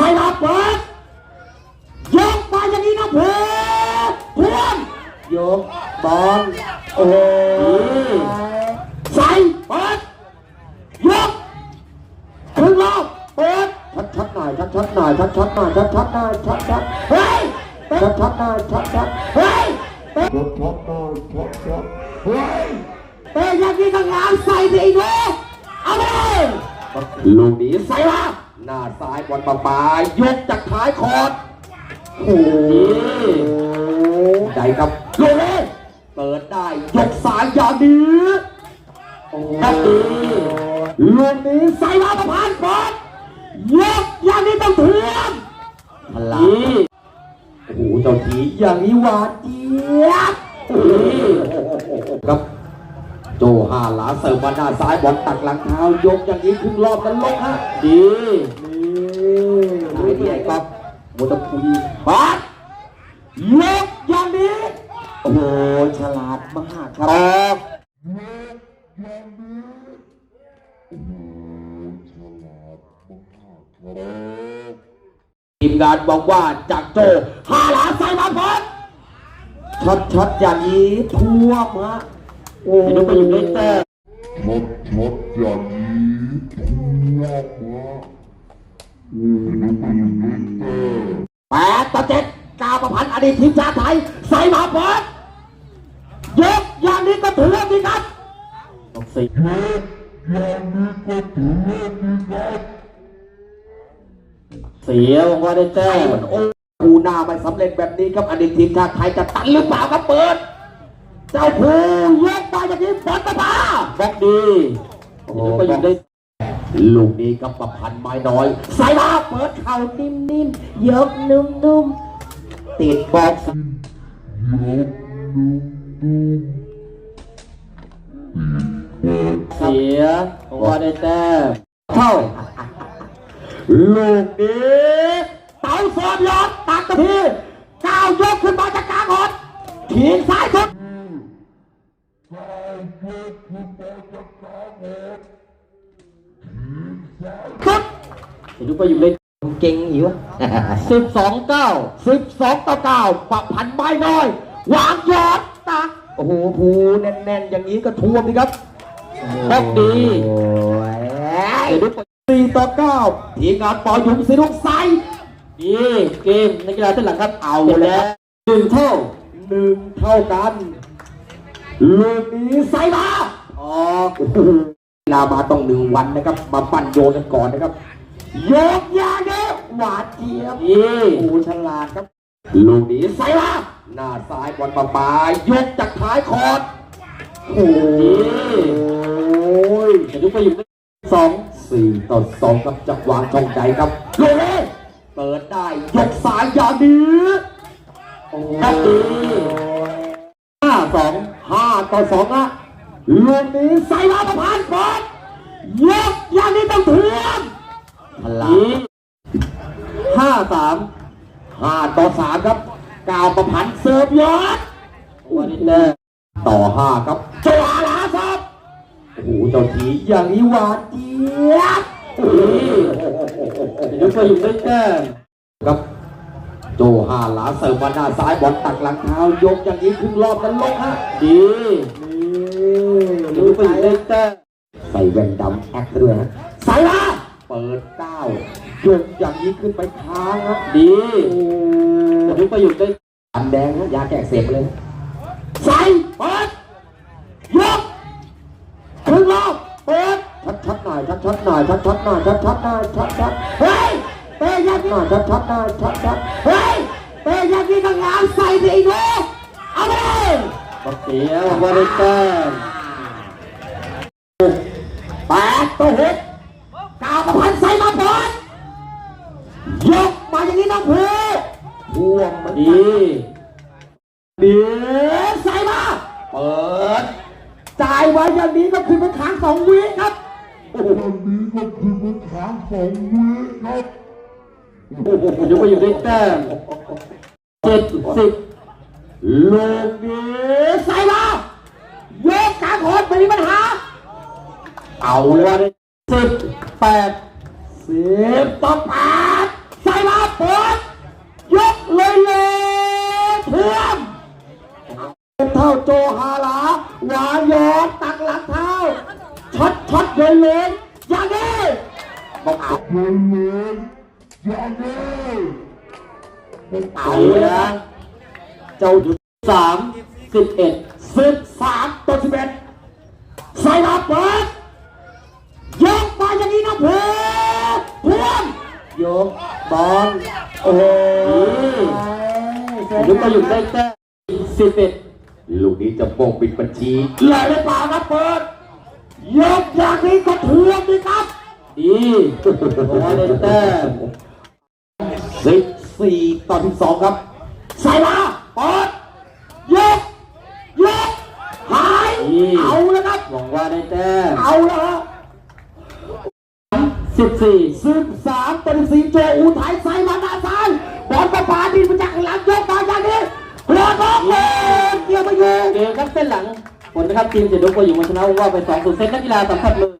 ส่มาเปิดยกมาอย่างนี้นะเพื่อนเพื่อนยกบอลโอ้ยใส่เปิดยกถึงรอบเปิดชัดชัดๆหน่อยชัดชัดๆหน่อยชัดชัดๆหน่อยชัดชัดๆหน่อยชัดชัดเฮ้ยชัดชัดๆหน่อยชัดชัดเฮ้ย Chop, chop, chop, chop, chop. Hey! เตะอย่างนี้ก็งานใส่ดิหนูเอาไปเลยลูกนี้ใส่มา หน้าซ้ายบอลปลาปลายยกจากท้ายคอร์ดโอ้โหใจครับลูกนี้เปิดได้ยกสายยาวดื้อโอ้ครับดีลูกนี้ใส่มาประพานก่อนยกอย่างนี้ต้องเถื่อนพลังโอ้โหเจ้าทีอย่างนี้หวานเจี๊ยบครับ โจห้าหลาเสิร์ฟมาหน้าซ้ายบอลตักหลังเท้ายกอย่างนี้ครึ่งรอบนั้นลงฮะดีไหนเนี่ยครับมุตพุยปัดยกอย่างนี้โอ้โหฉลาดมากครับทีมงานบอกว่าจากโจห้าหลาใส่มาก่อนช็อตช็อตอย่างนี้ท่วมฮะ โอ้ไปดูไปอยู่ในแต้ม Chop, chop, Johnny. Chop, chop. แปดต่อเจ็ดกาวประพันธ์อดีตทีมชาติไทย ใส่มาก่อนยกอย่างนี้ก็ถือว่าดีครับสี่ Johnny, got to let me go. เสียบอกว่าได้แต้มโอ้คูหน้าไม่สำเร็จแบบนี้ครับอดีตทีมชาติไทยจะตันหรือเปล่าครับเปิด เจ้าผู้ยกมาอย่างนี้บอลประพาบล็อกดีโอ้ไปอยู่ได้ลูกนี้ครับประพันธ์ไม้น้อยใส่มาเปิดเข่านิ่มๆยกนุ่มๆติดบล็อกเสียบอกว่าได้แต้มเท่าลูกนี้เต๋าสอบยอดตักตะพีก้าวยกขึ้นมาจากกลางหดทีมซ้าย สุดสุดเห็นดูไปอยู่เล่นเก่งหิวสิบสองเก้าสิบสองต่อเก้าปะพันใบน้อย วางยอดตักโอ้โหภูแน่นๆ อย่างนี้ก็ท่วมดีครับแบ็คดีโอ้ยเดี๋ยวดูสี่ต่อเก้าทีมงานปอยุงสีลูกไซดีเกมนักกีฬาเส้นหลังครับเอาแล้วหนึ่งเท่าหนึ่งเท่ากันลูกนี้ใส่มาออกโอ้โห เวลามาต้องหนึ่งวันนะครับ มาปั้นโยนกันก่อนนะครับยกยาเนี้หวานเจี๊ยบนี่โอ้โหฉลาดครับ ลูกนี้ใส่มาหน้าซ้ายบอลปลาปลายยกจากท้ายคอร์ดโอ้ยเดี๋ยวดูไปอยู่สองสี่ต่อสองครับจักวางช่องใจครับลูกนี้เปิดได้ยกสายยาวดื้อโอ้ครับดีห้าสองห้าต่อสองนะ ลูกนี้ใส่มาประพานก่อนยกอย่างนี้ต้องเถื่อนพลังห้าสามห้าต่อสามครับกาวประพันธ์เสิร์ฟยอดวันนี้แน่ต่อห้าครับจัวหลาซับโอ้โหเจ้าทีอย่างนี้หวานเจี๊ยบโอ้โหเดี๋ยวไปอยู่ได้แต้มครับโจห้าหลาเสิร์ฟมาหน้าซ้ายบอลตักหลังเท้ายกอย่างนี้ครึ่งรอบนั้นลงฮะดี เดี๋ยวไปอยู่ได้แต้มใส่แว่นดำแอคด้วยฮะใส่มาเปิดเก้ายกอย่างนี้ขึ้นไปค้างฮะดีโอ้เดี๋ยวไปอยู่ได้อันแดงฮะยาแก้อักเสบเลยใส่เปิดยกถึงรอบเปิดชัดชัดๆหน่อยชัดชัดๆหน่อยชัดชัดๆหน่อยชัดชัดๆหน่อยชัดชัดเฮ้ยเตะอย่างๆหนี้น่อยชัดชัดๆหน่อยชัดชัดเฮ้ยเตะอย่างนี้ก็งานใส่ดิหนูเอาไปเลยบักเสียว่าได้แต้มแปด ต่อหกกาวประพันธ์ใส่มาเปิดยกมาอย่างนี้น้องผูท่วมมันดีเดี๋ยวใส่มา เปิด จ่ายไว้อย่างนี้ก็คือเป็นค้างสองวิครับ Johnny, got to the top of me. Chop. เดี๋ยวไปอยู่ได้แต้มเจ็ดสิบลูกนี้ใส่มายกกลางโหดไม่มีปัญหา เอาวันสิบแปดสิบต่อแปดใส่มาเปิดยกเลยเลยเพื่อนเท่าโจฮาลาหวานยอดตักหลักเท้าช็อตช็อตเลยเลยอย่างนี้บอกเอาเลยเลยอย่างนี้เอาเลยเจ้าถึงสามสิบเอ็ดสิบสามต่อสิบเอ็ดใส่มาเปิด บอลโอ้โหยุบมาอยู่ได้แต้มสิบเอ็ดลูกนี้จะโป่งปิดบัญชีเลยหรือเปล่าครับเปิดยกอย่างนี้ก็ทวงดีครับ ดีบอลได้แต้มสิบสี่ต่อสิบสองครับใส่มาเปิดยกยกหายดีเอาแล้วครับหวังว่าได้แต้มเอาแล้ว ฮะสิบสี่สิบสามเป็นสีโจอูไทยใสมาหน้าซายบอลประปาดินมาจากหลังยกมาอย่างนี้เรือน้องเลยเกี่ยวไปอยู่เกมครับเส้นหลังผลนะครับทีมเสียดุกไปอยู่มาชนะว่าไปสองศูนย์เซตนักกีฬาสัมผัสเลย